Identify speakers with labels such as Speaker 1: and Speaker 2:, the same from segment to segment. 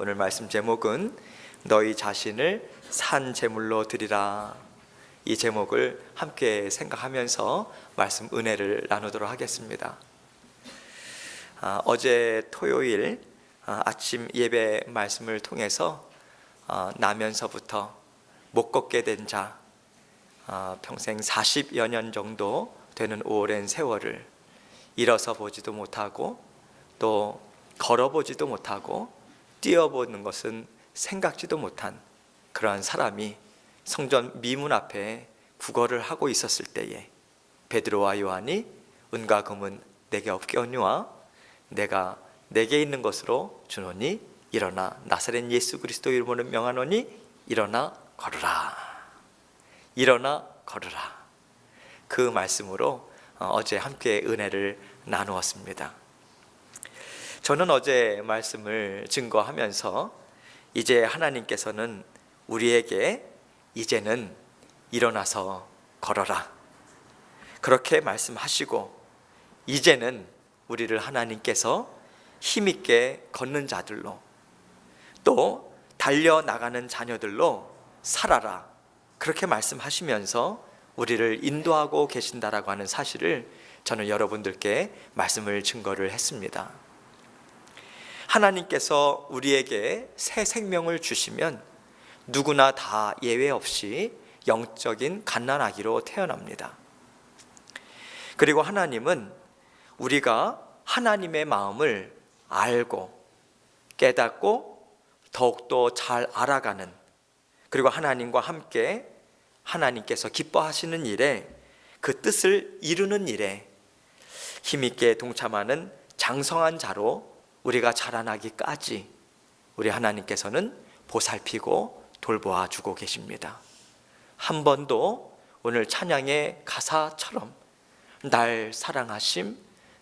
Speaker 1: 오늘 말씀 제목은 너희 자신을 산 제물로 드리라. 이 제목을 함께 생각하면서 말씀 은혜를 나누도록 하겠습니다. 아, 어제 토요일 아, 아침 예배 말씀을 통해서 아, 나면서부터 못 걷게 된 자, 아, 평생 40여 년 정도 되는 오랜 세월을 일어서 보지도 못하고 또 걸어보지도 못하고 뛰어보는 것은 생각지도 못한 그러한 사람이 성전 미문 앞에 구걸을 하고 있었을 때에 베드로와 요한이 은과 금은 내게 없겠거니와 내가 내게 있는 것으로 주노니 일어나 나사렛 예수 그리스도 이름으로 명하노니 일어나 걸으라. 일어나 걸으라. 그 말씀으로 어, 어제 함께 은혜를 나누었습니다. 저는 어제 말씀을 증거하면서 이제 하나님께서는 우리에게 이제는 일어나서 걸어라. 그렇게 말씀하시고 이제는 우리를 하나님께서 힘있게 걷는 자들로 또 달려나가는 자녀들로 살아라. 그렇게 말씀하시면서 우리를 인도하고 계신다라고 하는 사실을 저는 여러분들께 말씀을 증거를 했습니다. 하나님께서 우리에게 새 생명을 주시면 누구나 다 예외 없이 영적인 갓난아기로 태어납니다. 그리고 하나님은 우리가 하나님의 마음을 알고 깨닫고 더욱더 잘 알아가는 그리고 하나님과 함께 하나님께서 기뻐하시는 일에 그 뜻을 이루는 일에 힘있게 동참하는 장성한 자로 우리가 자라나기까지 우리 하나님께서는 보살피고 돌보아 주고 계십니다. 한 번도 오늘 찬양의 가사처럼 날 사랑하심,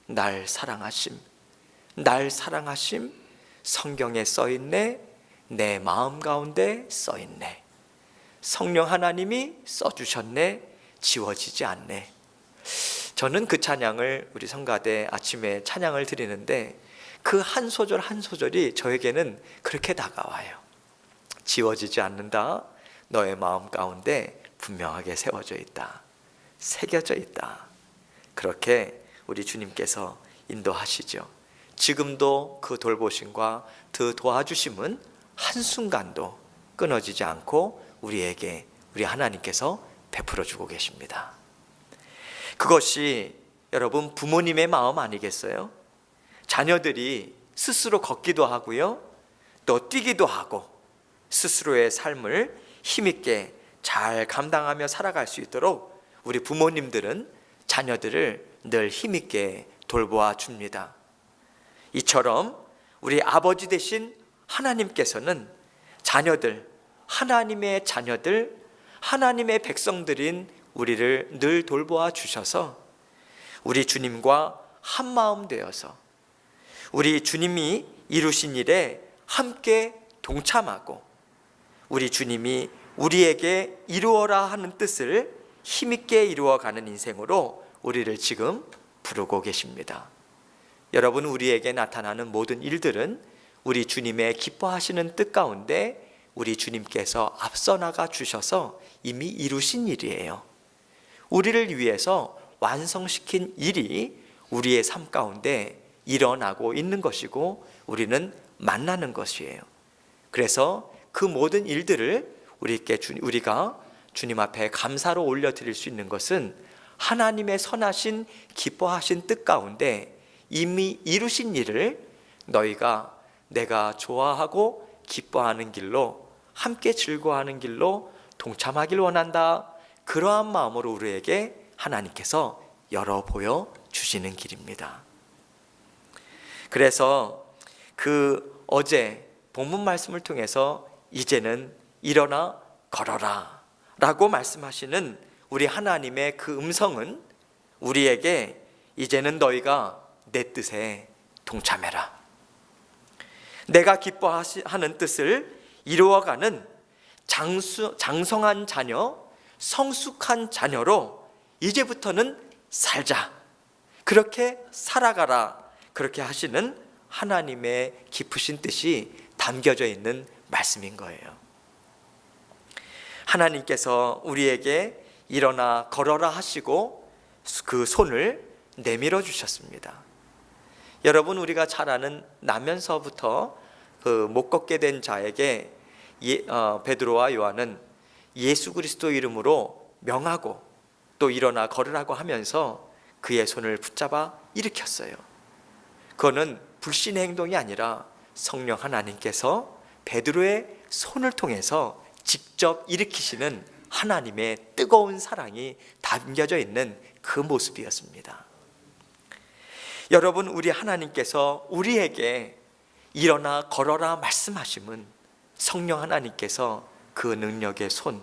Speaker 1: 날 사랑하심, 날 사랑하심 성경에 써 있네, 내 마음 가운데 써 있네. 성령 하나님이 써 주셨네, 지워지지 않네. 저는 그 찬양을 우리 성가대 아침에 찬양을 드리는데 그 한 소절 한 소절이 저에게는 그렇게 다가와요. 지워지지 않는다. 너의 마음 가운데 분명하게 세워져 있다. 새겨져 있다. 그렇게 우리 주님께서 인도하시죠. 지금도 그 돌보심과 그 도와주심은 한순간도 끊어지지 않고 우리에게 우리 하나님께서 베풀어 주고 계십니다. 그것이 여러분 부모님의 마음 아니겠어요? 자녀들이 스스로 걷기도 하고요. 또 뛰기도 하고 스스로의 삶을 힘있게 잘 감당하며 살아갈 수 있도록 우리 부모님들은 자녀들을 늘 힘있게 돌보아 줍니다. 이처럼 우리 아버지 대신 하나님께서는 자녀들, 하나님의 자녀들, 하나님의 백성들인 우리를 늘 돌보아 주셔서 우리 주님과 한 마음 되어서 우리 주님이 이루신 일에 함께 동참하고 우리 주님이 우리에게 이루어라 하는 뜻을 힘있게 이루어가는 인생으로 우리를 지금 부르고 계십니다. 여러분, 우리에게 나타나는 모든 일들은 우리 주님의 기뻐하시는 뜻 가운데 우리 주님께서 앞서 나가 주셔서 이미 이루신 일이에요. 우리를 위해서 완성시킨 일이 우리의 삶 가운데 일어나고 있는 것이고 우리는 만나는 것이에요. 그래서 그 모든 일들을 우리께 주, 우리가 주님 앞에 감사로 올려드릴 수 있는 것은 하나님의 선하신 기뻐하신 뜻 가운데 이미 이루신 일을 너희가 내가 좋아하고 기뻐하는 길로 함께 즐거워하는 길로 동참하길 원한다. 그러한 마음으로 우리에게 하나님께서 열어 보여 주시는 길입니다. 그래서 그 어제 본문 말씀을 통해서 이제는 일어나 걸어라 라고 말씀하시는 우리 하나님의 그 음성은 우리에게 이제는 너희가 내 뜻에 동참해라. 내가 기뻐하는 뜻을 이루어가는 장수, 장성한 자녀, 성숙한 자녀로 이제부터는 살자. 그렇게 살아가라. 그렇게 하시는 하나님의 깊으신 뜻이 담겨져 있는 말씀인 거예요. 하나님께서 우리에게 일어나 걸어라 하시고 그 손을 내밀어 주셨습니다. 여러분 우리가 잘 아는 나면서부터 그 못 걷게 된 자에게 예, 어, 베드로와 요한은 예수 그리스도 이름으로 명하고 또 일어나 걸으라고 하면서 그의 손을 붙잡아 일으켰어요. 그거는 불신의 행동이 아니라 성령 하나님께서 베드로의 손을 통해서 직접 일으키시는 하나님의 뜨거운 사랑이 담겨져 있는 그 모습이었습니다. 여러분, 우리 하나님께서 우리에게 일어나 걸어라 말씀하심은 성령 하나님께서 그 능력의 손,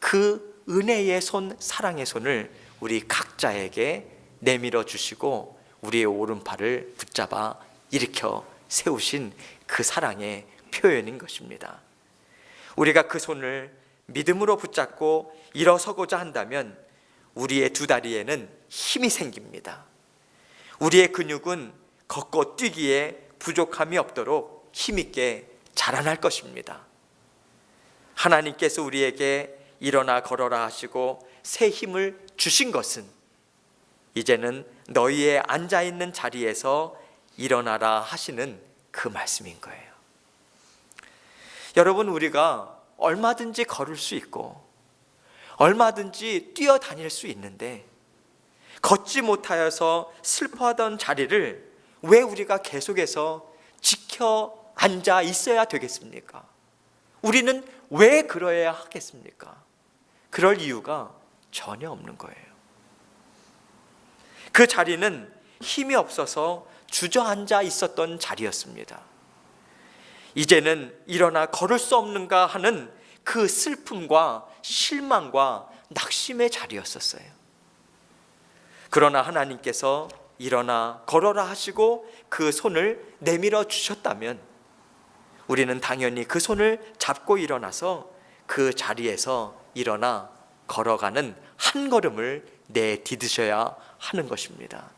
Speaker 1: 그 은혜의 손, 사랑의 손을 우리 각자에게 내밀어 주시고 우리의 오른팔을 붙잡아 일으켜 세우신 그 사랑의 표현인 것입니다. 우리가 그 손을 믿음으로 붙잡고 일어서고자 한다면 우리의 두 다리에는 힘이 생깁니다. 우리의 근육은 걷고 뛰기에 부족함이 없도록 힘있게 자라날 것입니다. 하나님께서 우리에게 일어나 걸어라 하시고 새 힘을 주신 것은 이제는 너희의 앉아 있는 자리에서 일어나라 하시는 그 말씀인 거예요. 여러분 우리가 얼마든지 걸을 수 있고 얼마든지 뛰어다닐 수 있는데 걷지 못하여서 슬퍼하던 자리를 왜 우리가 계속해서 지켜 앉아 있어야 되겠습니까? 우리는 왜 그러해야 하겠습니까? 그럴 이유가 전혀 없는 거예요. 그 자리는 힘이 없어서 주저앉아 있었던 자리였습니다. 이제는 일어나 걸을 수 없는가 하는 그 슬픔과 실망과 낙심의 자리였었어요. 그러나 하나님께서 일어나 걸어라 하시고 그 손을 내밀어 주셨다면 우리는 당연히 그 손을 잡고 일어나서 그 자리에서 일어나 걸어가는 한 걸음을 내디드셔야 하는 것입니다.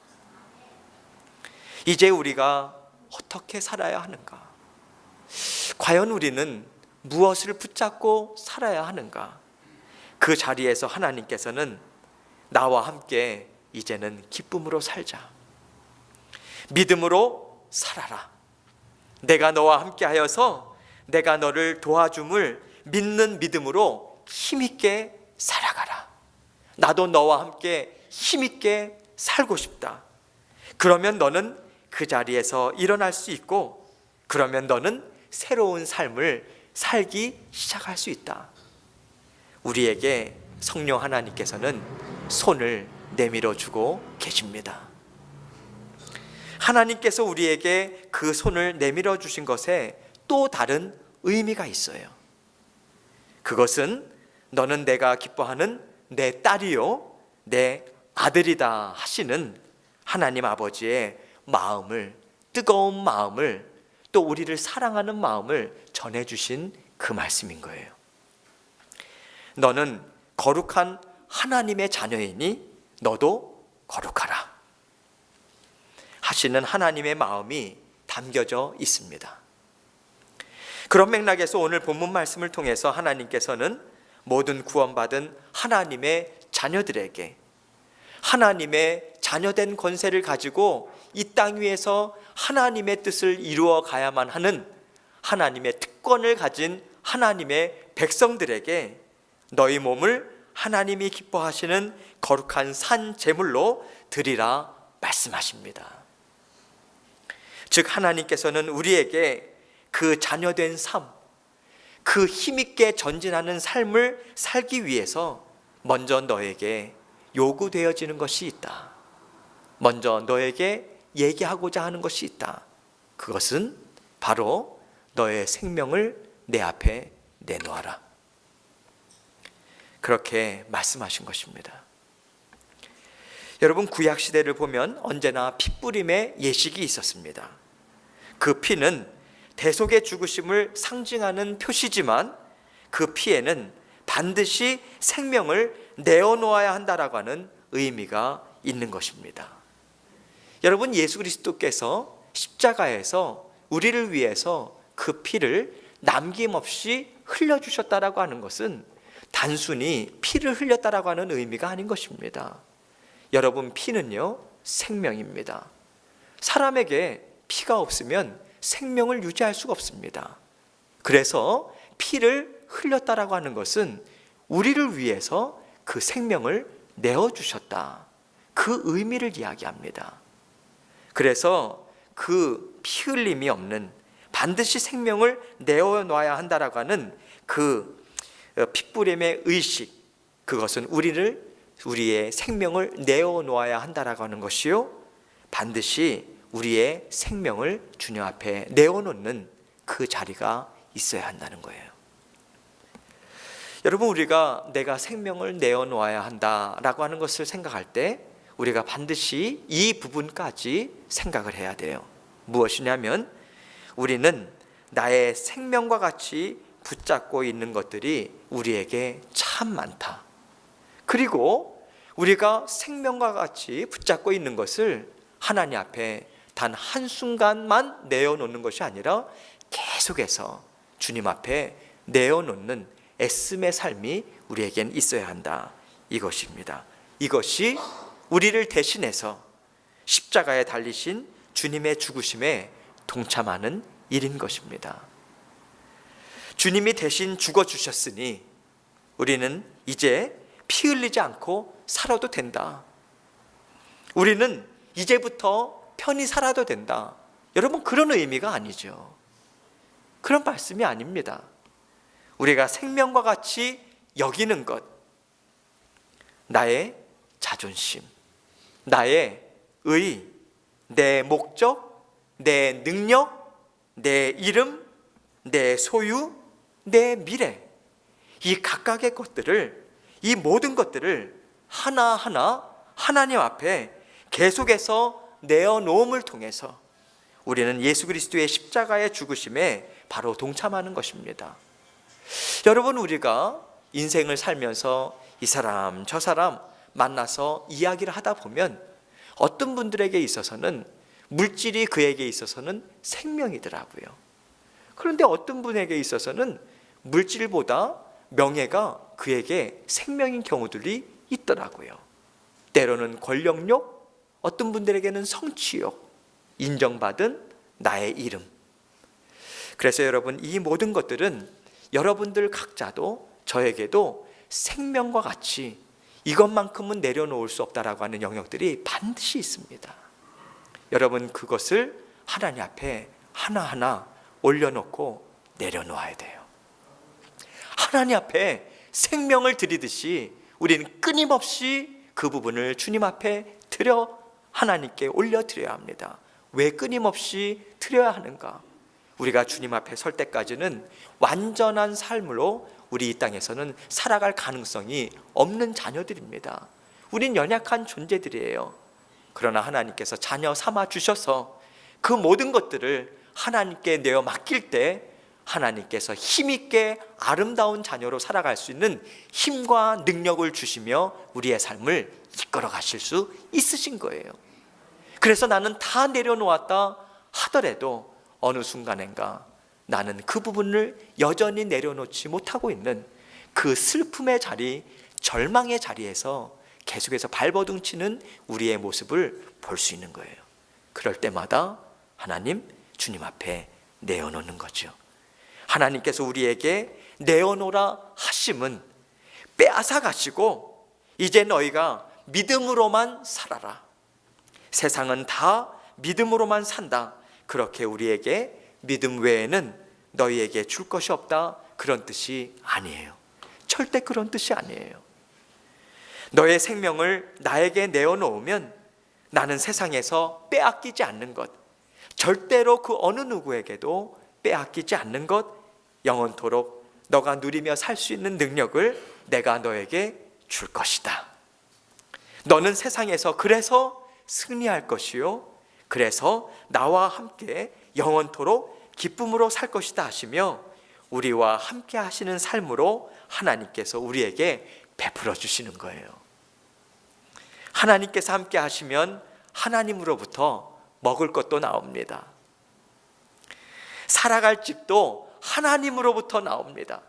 Speaker 1: 이제 우리가 어떻게 살아야 하는가? 과연 우리는 무엇을 붙잡고 살아야 하는가? 그 자리에서 하나님께서는 나와 함께 이제는 기쁨으로 살자. 믿음으로 살아라. 내가 너와 함께 하여서 내가 너를 도와줌을 믿는 믿음으로 힘있게 살아가라. 나도 너와 함께 힘있게 살고 싶다. 그러면 너는 그 자리에서 일어날 수 있고, 그러면 너는 새로운 삶을 살기 시작할 수 있다. 우리에게 성령 하나님께서는 손을 내밀어 주고 계십니다. 하나님께서 우리에게 그 손을 내밀어 주신 것에 또 다른 의미가 있어요. 그것은 너는 내가 기뻐하는 내 딸이요, 내 아들이다 하시는 하나님 아버지의 마음을, 뜨거운 마음을 또 우리를 사랑하는 마음을 전해주신 그 말씀인 거예요. 너는 거룩한 하나님의 자녀이니 너도 거룩하라. 하시는 하나님의 마음이 담겨져 있습니다. 그런 맥락에서 오늘 본문 말씀을 통해서 하나님께서는 모든 구원받은 하나님의 자녀들에게 하나님의 자녀된 권세를 가지고 이 땅 위에서 하나님의 뜻을 이루어 가야만 하는 하나님의 특권을 가진 하나님의 백성들에게 너희 몸을 하나님이 기뻐하시는 거룩한 산 제물로 드리라 말씀하십니다. 즉 하나님께서는 우리에게 그 자녀된 삶, 그 힘있게 전진하는 삶을 살기 위해서 먼저 너에게 요구되어지는 것이 있다. 먼저 너에게 얘기하고자 하는 것이 있다. 그것은 바로 너의 생명을 내 앞에 내놓아라. 그렇게 말씀하신 것입니다. 여러분 구약 시대를 보면 언제나 핏부림의 예식이 있었습니다. 그 피는 대속의 죽으심을 상징하는 표시지만 그 피에는 반드시 생명을 내어놓아야 한다라고 하는 의미가 있는 것입니다. 여러분 예수 그리스도께서 십자가에서 우리를 위해서 그 피를 남김없이 흘려 주셨다라고 하는 것은 단순히 피를 흘렸다라고 하는 의미가 아닌 것입니다. 여러분, 피는요, 생명입니다. 사람에게 피가 없으면 생명을 유지할 수가 없습니다. 그래서 피를 흘렸다라고 하는 것은 우리를 위해서 그 생명을 내어 주셨다. 그 의미를 이야기합니다. 그래서 그 피 흘림이 없는 반드시 생명을 내어 놔야 한다라고 하는 그 어, 핏부림의 의식 그것은 우리를 우리의 생명을 내어 놓아야 한다라고 하는 것이요 반드시 우리의 생명을 주님 앞에 내어놓는 그 자리가 있어야 한다는 거예요. 여러분 우리가 내가 생명을 내어놓아야 한다라고 하는 것을 생각할 때 우리가 반드시 이 부분까지 생각을 해야 돼요. 무엇이냐면 우리는 나의 생명과 같이 붙잡고 있는 것들이 우리에게 참 많다. 그리고 우리가 생명과 같이 붙잡고 있는 것을 하나님 앞에 단 한순간만 내어놓는 것이 아니라 계속해서 주님 앞에 내어놓는 애씀의 삶이 우리에겐 있어야 한다. 이것입니다. 이것이 우리를 대신해서 십자가에 달리신 주님의 죽으심에 동참하는 일인 것입니다. 주님이 대신 죽어 주셨으니 우리는 이제 피 흘리지 않고 살아도 된다. 우리는 이제부터 편히 살아도 된다. 여러분 그런 의미가 아니죠. 그런 말씀이 아닙니다. 우리가 생명과 같이 여기는 것, 나의 자존심, 나의 의, 내 목적, 내 능력, 내 이름, 내 소유, 내 미래, 이 각각의 것들을, 이 모든 것들을 하나하나 하나님 앞에 계속해서 내어놓음을 통해서 우리는 예수 그리스도의 십자가의 죽으심에 바로 동참하는 것입니다. 여러분, 우리가 인생을 살면서 이 사람, 저 사람 만나서 이야기를 하다 보면 어떤 분들에게 있어서는 물질이 그에게 있어서는 생명이더라고요. 그런데 어떤 분에게 있어서는 물질보다 명예가 그에게 생명인 경우들이 있더라고요. 때로는 권력욕, 어떤 분들에게는 성취욕, 인정받은 나의 이름. 그래서 여러분, 이 모든 것들은 여러분들 각자도 저에게도 생명과 같이 이것만큼은 내려놓을 수 없다라고 하는 영역들이 반드시 있습니다. 여러분, 그것을 하나님 앞에 하나하나 올려놓고 내려놓아야 돼요. 하나님 앞에 생명을 드리듯이 우리는 끊임없이 그 부분을 주님 앞에 드려 하나님께 올려드려야 합니다. 왜 끊임없이 드려야 하는가? 우리가 주님 앞에 설 때까지는 완전한 삶으로 우리 이 땅에서는 살아갈 가능성이 없는 자녀들입니다. 우린 연약한 존재들이에요. 그러나 하나님께서 자녀 삼아 주셔서 그 모든 것들을 하나님께 내어 맡길 때 하나님께서 힘있게 아름다운 자녀로 살아갈 수 있는 힘과 능력을 주시며 우리의 삶을 이끌어 가실 수 있으신 거예요. 그래서 나는 다 내려놓았다 하더라도 어느 순간엔가 나는 그 부분을 여전히 내려놓지 못하고 있는 그 슬픔의 자리, 절망의 자리에서 계속해서 발버둥치는 우리의 모습을 볼 수 있는 거예요. 그럴 때마다 하나님, 주님 앞에 내어놓는 거죠. 하나님께서 우리에게 내어놓으라 하심은 빼앗아 가시고 이제 너희가 믿음으로만 살아라. 세상은 다 믿음으로만 산다. 그렇게 우리에게 믿음 외에는 너희에게 줄 것이 없다. 그런 뜻이 아니에요. 절대 그런 뜻이 아니에요. 너의 생명을 나에게 내어놓으면 나는 세상에서 빼앗기지 않는 것, 절대로 그 어느 누구에게도 빼앗기지 않는 것, 영원토록 너가 누리며 살 수 있는 능력을 내가 너에게 줄 것이다. 너는 세상에서 그래서 승리할 것이요. 그래서 나와 함께 영원토록 기쁨으로 살 것이다 하시며 우리와 함께 하시는 삶으로 하나님께서 우리에게 베풀어 주시는 거예요. 하나님께서 함께 하시면 하나님으로부터 먹을 것도 나옵니다. 살아갈 집도 하나님으로부터 나옵니다.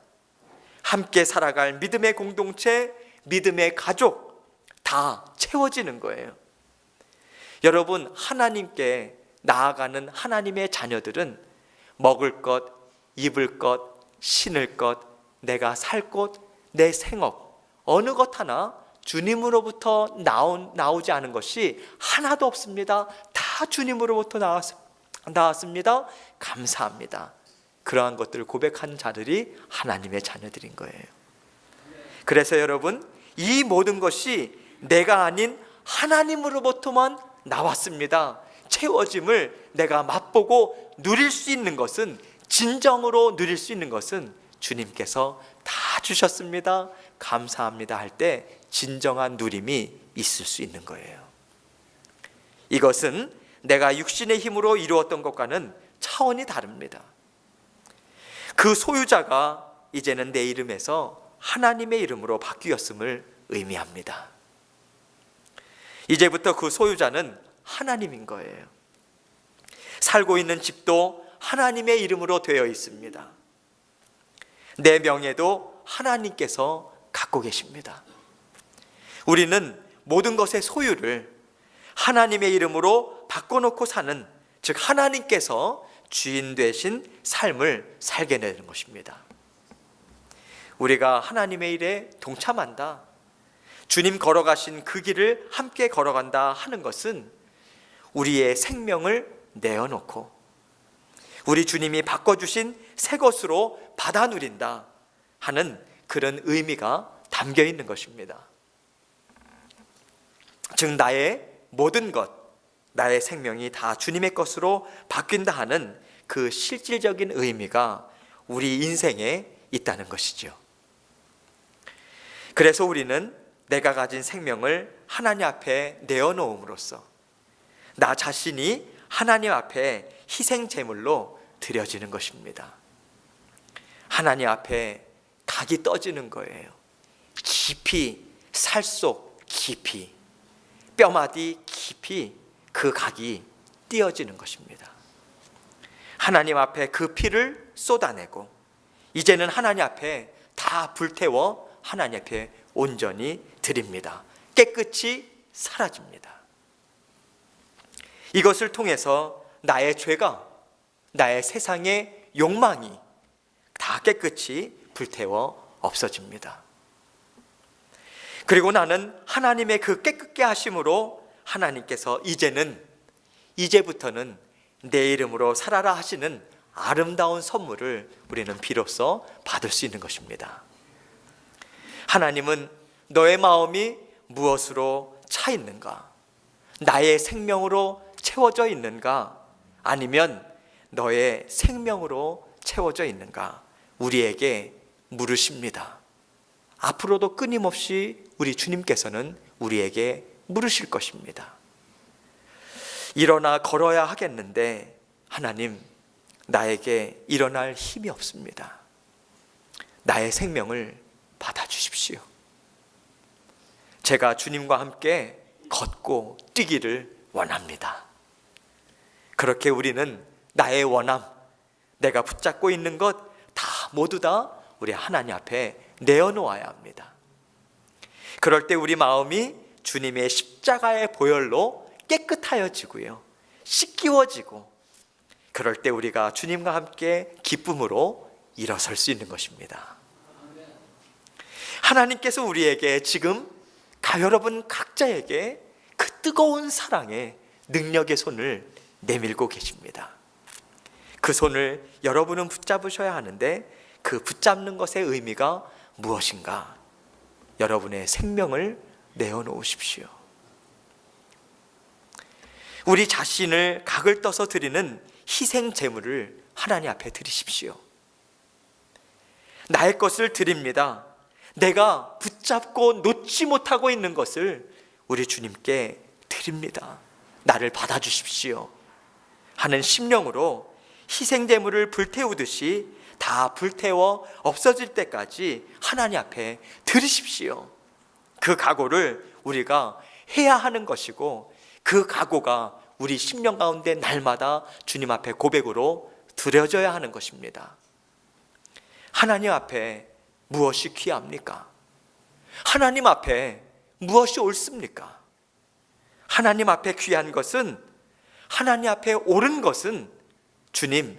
Speaker 1: 함께 살아갈 믿음의 공동체, 믿음의 가족 다 채워지는 거예요. 여러분, 하나님께 나아가는 하나님의 자녀들은 먹을 것, 입을 것, 신을 것, 내가 살 곳, 내 생업, 어느 것 하나 주님으로부터 나온, 나오지 않은 것이 하나도 없습니다. 다 주님으로부터 나왔, 나왔습니다. 감사합니다. 그러한 것들을 고백한 자들이 하나님의 자녀들인 거예요. 그래서 여러분, 이 모든 것이 내가 아닌 하나님으로부터만 나왔습니다. 채워짐을 내가 맛보고 누릴 수 있는 것은 진정으로 누릴 수 있는 것은 주님께서 다 주셨습니다. 감사합니다 할 때 진정한 누림이 있을 수 있는 거예요. 이것은 내가 육신의 힘으로 이루었던 것과는 차원이 다릅니다. 그 소유자가 이제는 내 이름에서 하나님의 이름으로 바뀌었음을 의미합니다. 이제부터 그 소유자는 하나님인 거예요. 살고 있는 집도 하나님의 이름으로 되어 있습니다. 내 명예도 하나님께서 갖고 계십니다. 우리는 모든 것의 소유를 하나님의 이름으로 바꿔놓고 사는, 즉, 하나님께서 주인 되신 삶을 살게 되는 것입니다. 우리가 하나님의 일에 동참한다. 주님 걸어가신 그 길을 함께 걸어간다 하는 것은 우리의 생명을 내어놓고 우리 주님이 바꿔주신 새 것으로 받아 누린다 하는 그런 의미가 담겨 있는 것입니다. 즉, 나의 모든 것, 나의 생명이 다 주님의 것으로 바뀐다 하는 그 실질적인 의미가 우리 인생에 있다는 것이죠. 그래서 우리는 내가 가진 생명을 하나님 앞에 내어놓음으로써 나 자신이 하나님 앞에 희생 제물로 드려지는 것입니다. 하나님 앞에 각이 떠지는 거예요. 깊이 살속 깊이 뼈마디 깊이 그 각이 띄어지는 것입니다. 하나님 앞에 그 피를 쏟아내고 이제는 하나님 앞에 다 불태워 하나님 앞에 온전히 드립니다. 깨끗이 사라집니다. 이것을 통해서 나의 죄가 나의 세상의 욕망이 다 깨끗이 불태워 없어집니다. 그리고 나는 하나님의 그 깨끗게 하심으로 하나님께서 이제는 이제부터는 내 이름으로 살아라 하시는 아름다운 선물을 우리는 비로소 받을 수 있는 것입니다. 하나님은 너의 마음이 무엇으로 차 있는가? 나의 생명으로 채워져 있는가? 아니면 너의 생명으로 채워져 있는가? 우리에게 물으십니다. 앞으로도 끊임없이 우리 주님께서는 우리에게 물으실 것입니다. 일어나 걸어야 하겠는데 하나님 나에게 일어날 힘이 없습니다. 나의 생명을 받아 주십시오. 제가 주님과 함께 걷고 뛰기를 원합니다. 그렇게 우리는 나의 원함, 내가 붙잡고 있는 것 다 모두 다 우리 하나님 앞에 내어놓아야 합니다. 그럴 때 우리 마음이 주님의 십자가의 보혈로 깨끗하여지고요. 씻기워지고 그럴 때 우리가 주님과 함께 기쁨으로 일어설 수 있는 것입니다. 하나님께서 우리에게 지금 가 여러분 각자에게 그 뜨거운 사랑의 능력의 손을 내밀고 계십니다. 그 손을 여러분은 붙잡으셔야 하는데 그 붙잡는 것의 의미가 무엇인가? 여러분의 생명을 내어놓으십시오. 우리 자신을 각을 떠서 드리는 희생 제물을 하나님 앞에 드리십시오. 나의 것을 드립니다. 내가 붙잡고 놓지 못하고 있는 것을 우리 주님께 드립니다. 나를 받아주십시오. 하는 심령으로 희생제물을 불태우듯이 다 불태워 없어질 때까지 하나님 앞에 들으십시오. 그 각오를 우리가 해야 하는 것이고 그 각오가 우리 심령 가운데 날마다 주님 앞에 고백으로 드려져야 하는 것입니다. 하나님 앞에 무엇이 귀합니까? 하나님 앞에 무엇이 옳습니까? 하나님 앞에 귀한 것은 하나님 앞에 옳은 것은 주님,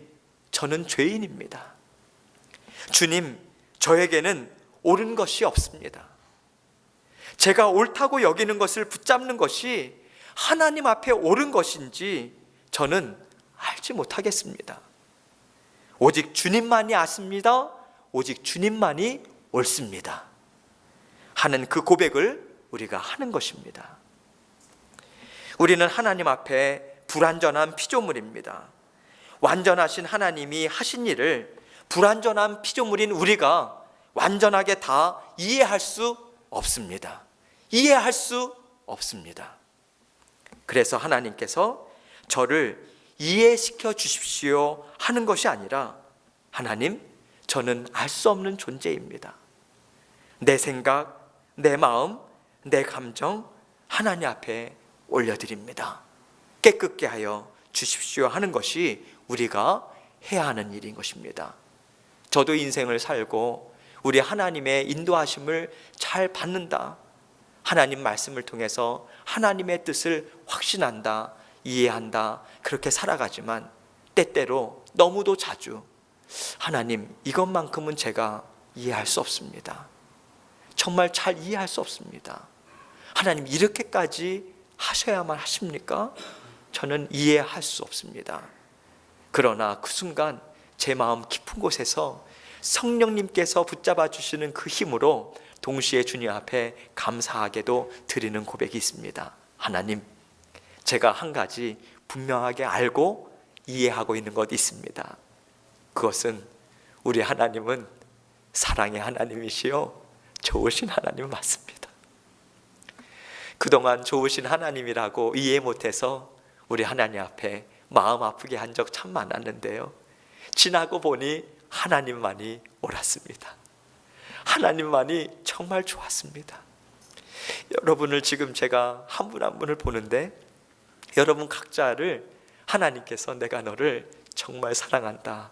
Speaker 1: 저는 죄인입니다. 주님, 저에게는 옳은 것이 없습니다. 제가 옳다고 여기는 것을 붙잡는 것이 하나님 앞에 옳은 것인지 저는 알지 못하겠습니다. 오직 주님만이 아십니다. 오직 주님만이 옳습니다. 하는 그 고백을 우리가 하는 것입니다. 우리는 하나님 앞에 불완전한 피조물입니다. 완전하신 하나님이 하신 일을 불완전한 피조물인 우리가 완전하게 다 이해할 수 없습니다. 이해할 수 없습니다. 그래서 하나님께서 저를 이해시켜 주십시오 하는 것이 아니라 하나님, 저는 알 수 없는 존재입니다. 내 생각, 내 마음, 내 감정 하나님 앞에 올려드립니다. 깨끗게 하여 주십시오 하는 것이 우리가 해야 하는 일인 것입니다. 저도 인생을 살고 우리 하나님의 인도하심을 잘 받는다. 하나님 말씀을 통해서 하나님의 뜻을 확신한다, 이해한다, 그렇게 살아가지만 때때로 너무도 자주 하나님 이것만큼은 제가 이해할 수 없습니다. 정말 잘 이해할 수 없습니다. 하나님 이렇게까지 하셔야만 하십니까? 저는 이해할 수 없습니다. 그러나 그 순간 제 마음 깊은 곳에서 성령님께서 붙잡아 주시는 그 힘으로 동시에 주님 앞에 감사하게도 드리는 고백이 있습니다. 하나님, 제가 한 가지 분명하게 알고 이해하고 있는 것 있습니다. 그것은 우리 하나님은 사랑의 하나님이시요. 좋으신 하나님 맞습니다. 그동안 좋으신 하나님이라고 이해 못해서 우리 하나님 앞에 마음 아프게 한 적 참 많았는데요. 지나고 보니 하나님만이 옳았습니다. 하나님만이 정말 좋았습니다. 여러분을 지금 제가 한 분 한 분을 보는데 여러분 각자를 하나님께서 내가 너를 정말 사랑한다.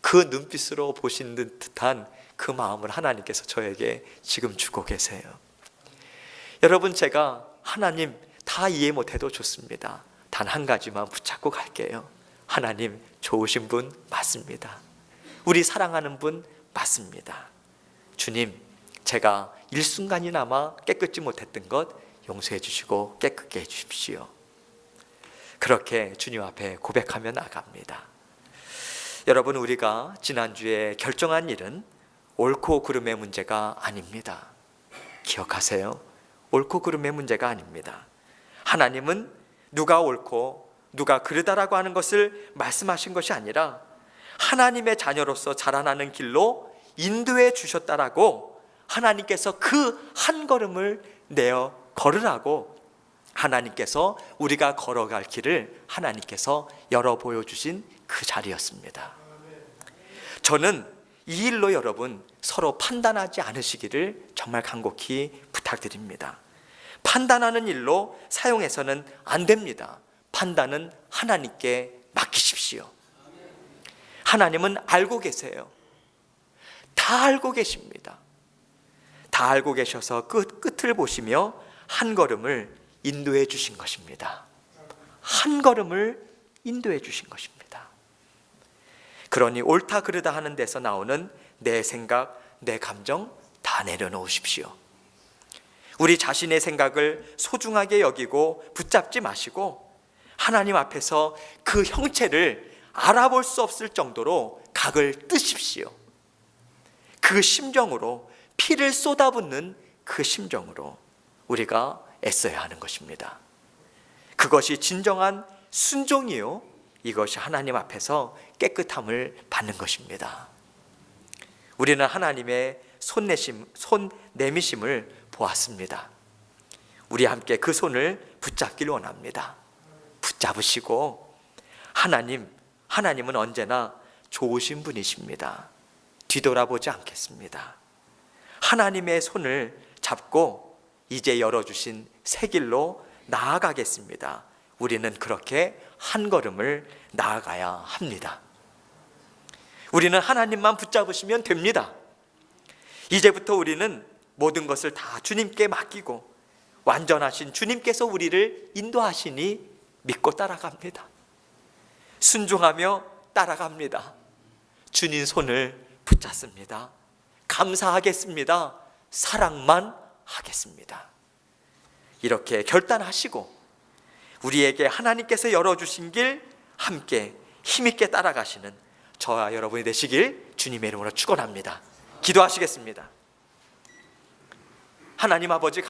Speaker 1: 그 눈빛으로 보신 듯한 그 마음을 하나님께서 저에게 지금 주고 계세요. 여러분 제가 하나님 다 이해 못해도 좋습니다. 단 한 가지만 붙잡고 갈게요. 하나님 좋으신 분 맞습니다. 우리 사랑하는 분 맞습니다. 주님, 제가 일순간이나마 깨끗지 못했던 것 용서해 주시고 깨끗게 해 주십시오. 그렇게 주님 앞에 고백하며 나갑니다. 여러분, 우리가 지난주에 결정한 일은 옳고 그름의 문제가 아닙니다. 기억하세요. 옳고 그름의 문제가 아닙니다. 하나님은 누가 옳고 누가 그르다라고 하는 것을 말씀하신 것이 아니라 하나님의 자녀로서 자라나는 길로 인도해 주셨다라고 하나님께서 그 한 걸음을 내어 걸으라고 하나님께서 우리가 걸어갈 길을 하나님께서 열어 보여주신 그 자리였습니다. 저는 이 일로 여러분 서로 판단하지 않으시기를 정말 간곡히 부탁드립니다. 판단하는 일로 사용해서는 안 됩니다. 판단은 하나님께 맡기십시오. 하나님은 알고 계세요. 다 알고 계십니다. 다 알고 계셔서 끝, 끝을 보시며 한 걸음을 인도해 주신 것입니다. 한 걸음을 인도해 주신 것입니다. 그러니 옳다 그르다 하는 데서 나오는 내 생각, 내 감정 다 내려놓으십시오. 우리 자신의 생각을 소중하게 여기고 붙잡지 마시고 하나님 앞에서 그 형체를 알아볼 수 없을 정도로 각을 뜨십시오. 그 심정으로 피를 쏟아붓는 그 심정으로 우리가 애써야 하는 것입니다. 그것이 진정한 순종이요. 이것이 하나님 앞에서 깨끗함을 받는 것입니다. 우리는 하나님의 손내심, 손 내미심을 보았습니다. 우리 함께 그 손을 붙잡길 원합니다. 붙잡으시고 하나님, 하나님은 언제나 좋으신 분이십니다. 뒤돌아보지 않겠습니다. 하나님의 손을 잡고 이제 열어주신 새 길로 나아가겠습니다. 우리는 그렇게 한 걸음을 나아가야 합니다. 우리는 하나님만 붙잡으시면 됩니다. 이제부터 우리는 모든 것을 다 주님께 맡기고 완전하신 주님께서 우리를 인도하시니 믿고 따라갑니다. 순종하며 따라갑니다. 주님 손을 붙잡습니다. 감사하겠습니다. 사랑만 하겠습니다. 이렇게 결단하시고 우리에게 하나님께서 열어주신 길 함께 힘있게 따라가시는 저와 여러분이 되시길 주님의 이름으로 축원합니다. 기도하시겠습니다. 하나님 아버지